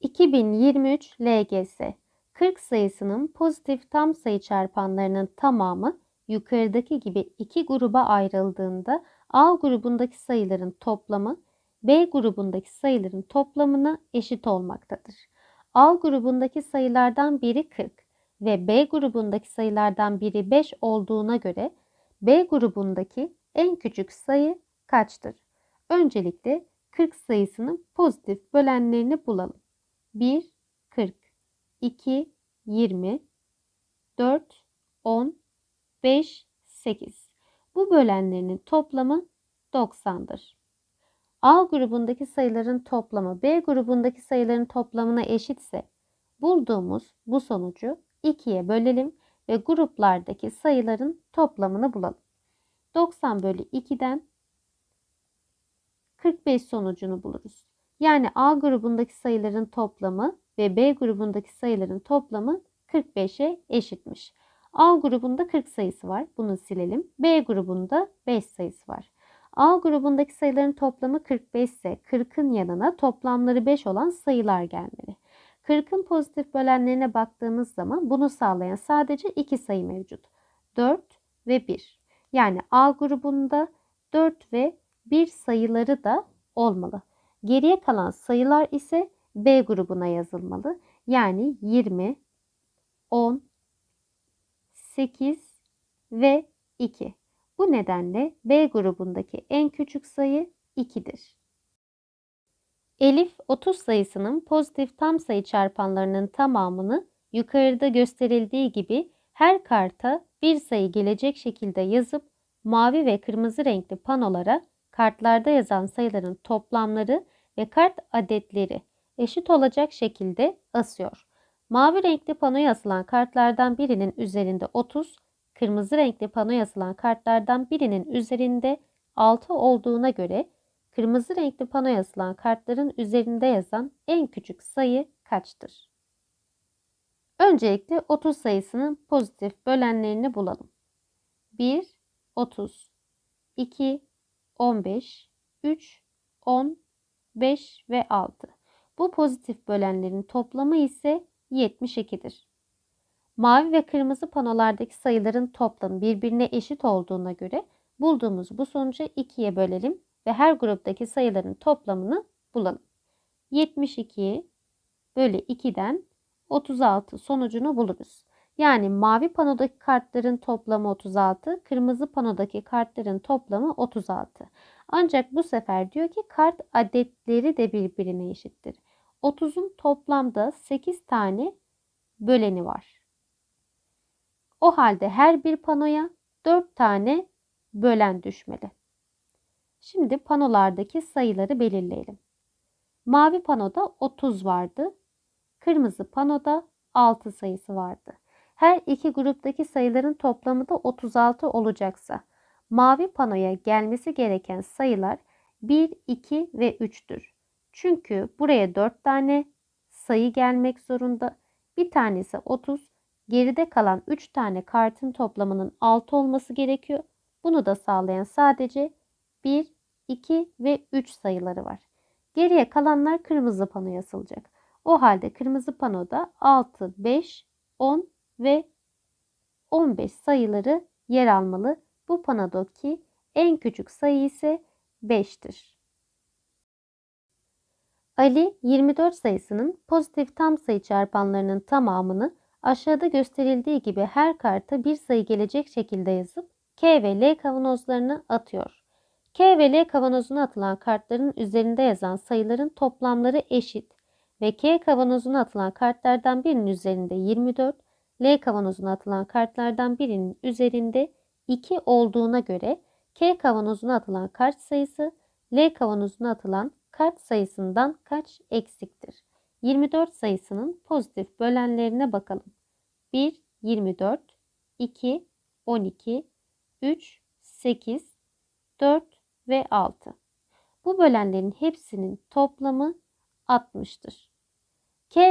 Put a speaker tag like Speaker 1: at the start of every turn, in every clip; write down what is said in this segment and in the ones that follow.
Speaker 1: 2023 LGS 40 sayısının pozitif tam sayı çarpanlarının tamamı yukarıdaki gibi iki gruba ayrıldığında A grubundaki sayıların toplamı B grubundaki sayıların toplamına eşit olmaktadır. A grubundaki sayılardan biri 40 ve B grubundaki sayılardan biri 5 olduğuna göre B grubundaki en küçük sayı kaçtır? Öncelikle 40 sayısının pozitif bölenlerini bulalım. 1, 40, 2, 20, 4, 10, 5, 8. Bu bölenlerinin toplamı 90'dır. A grubundaki sayıların toplamı B grubundaki sayıların toplamına eşitse bulduğumuz bu sonucu 2'ye bölelim ve gruplardaki sayıların toplamını bulalım. 90 bölü 2'den 45 sonucunu buluruz. Yani A grubundaki sayıların toplamı ve B grubundaki sayıların toplamı 45'e eşitmiş. A grubunda 40 sayısı var. Bunu silelim. B grubunda 5 sayısı var. A grubundaki sayıların toplamı 45 ise 40'ın yanına toplamları 5 olan sayılar gelmeli. 40'ın pozitif bölenlerine baktığımız zaman bunu sağlayan sadece 2 sayı mevcut. 4 ve 1. Yani A grubunda 4 ve 1 sayıları da olmalı. Geriye kalan sayılar ise B grubuna yazılmalı. Yani 20, 10, 8 ve 2. Bu nedenle B grubundaki en küçük sayı 2'dir. Elif 30 sayısının pozitif tam sayı çarpanlarının tamamını yukarıda gösterildiği gibi her karta bir sayı gelecek şekilde yazıp mavi ve kırmızı renkli panolara kartlarda yazan sayıların toplamları ve kart adetleri eşit olacak şekilde asıyor. Mavi renkli panoya asılan kartlardan birinin üzerinde 30, kırmızı renkli panoya asılan kartlardan birinin üzerinde 6 olduğuna göre kırmızı renkli panoya asılan kartların üzerinde yazan en küçük sayı kaçtır? Öncelikle 30 sayısının pozitif bölenlerini bulalım. 1, 30, 2, 15, 3, 10, 5 ve 6. Bu pozitif bölenlerin toplamı ise 72'dir. Mavi ve kırmızı panolardaki sayıların toplamı birbirine eşit olduğuna göre bulduğumuz bu sonucu 2'ye bölelim ve her gruptaki sayıların toplamını bulalım. 72 bölü 2'den 36 sonucunu buluruz. Yani mavi panodaki kartların toplamı 36, kırmızı panodaki kartların toplamı 36. Ancak bu sefer diyor ki kart adetleri de birbirine eşittir. 30'un toplamda 8 tane böleni var. O halde her bir panoya 4 tane bölen düşmeli. Şimdi panolardaki sayıları belirleyelim. Mavi panoda 30 vardı. Kırmızı panoda 6 sayısı vardı. Her iki gruptaki sayıların toplamı da 36 olacaksa mavi panoya gelmesi gereken sayılar 1, 2 ve 3'tür. Çünkü buraya 4 tane sayı gelmek zorunda. Bir tanesi 30, geride kalan 3 tane kartın toplamının 6 olması gerekiyor. Bunu da sağlayan sadece 1, 2 ve 3 sayıları var. Geriye kalanlar kırmızı panoya asılacak. O halde kırmızı panoda 6, 5, 10 ve 15 sayıları yer almalı. Bu panodaki en küçük sayı ise 5'tir. Ali 24 sayısının pozitif tam sayı çarpanlarının tamamını aşağıda gösterildiği gibi her karta bir sayı gelecek şekilde yazıp K ve L kavanozlarını atıyor. K ve L kavanozuna atılan kartların üzerinde yazan sayıların toplamları eşit ve K kavanozuna atılan kartlardan birinin üzerinde 24, L kavanozuna atılan kartlardan birinin üzerinde 2 olduğuna göre K kavanozuna atılan kart sayısı L kavanozuna atılan kart sayısından kaç eksiktir? 24 sayısının pozitif bölenlerine bakalım. 1 24, 2 12, 3 8, 4 ve 6. Bu bölenlerin hepsinin toplamı 60'tır.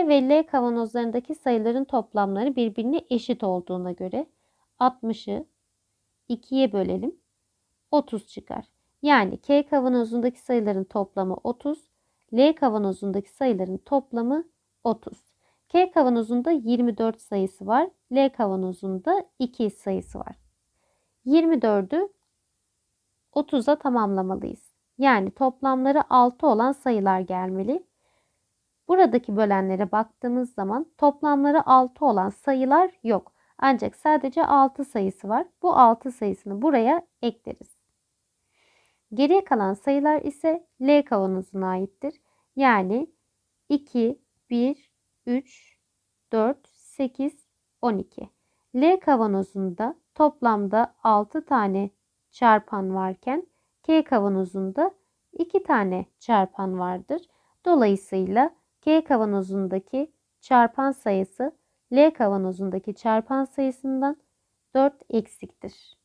Speaker 1: Ve L kavanozlarındaki sayıların toplamları birbirine eşit olduğuna göre 60'ı 2'ye bölelim. 30 çıkar. Yani K kavanozundaki sayıların toplamı 30, L kavanozundaki sayıların toplamı 30. K kavanozunda 24 sayısı var. L kavanozunda 2 sayısı var. 24'ü 30'a tamamlamalıyız. Yani toplamları 6 olan sayılar gelmeli. Buradaki bölenlere baktığımız zaman toplamları 6 olan sayılar yok. Ancak sadece 6 sayısı var. Bu 6 sayısını buraya ekleriz. Geriye kalan sayılar ise L kavanozuna aittir. Yani 2, 1, 3, 4, 8, 12. L kavanozunda toplamda 6 tane çarpan varken K kavanozunda 2 tane çarpan vardır. Dolayısıyla K kavanozundaki çarpan sayısı L kavanozundaki çarpan sayısından 4 eksiktir.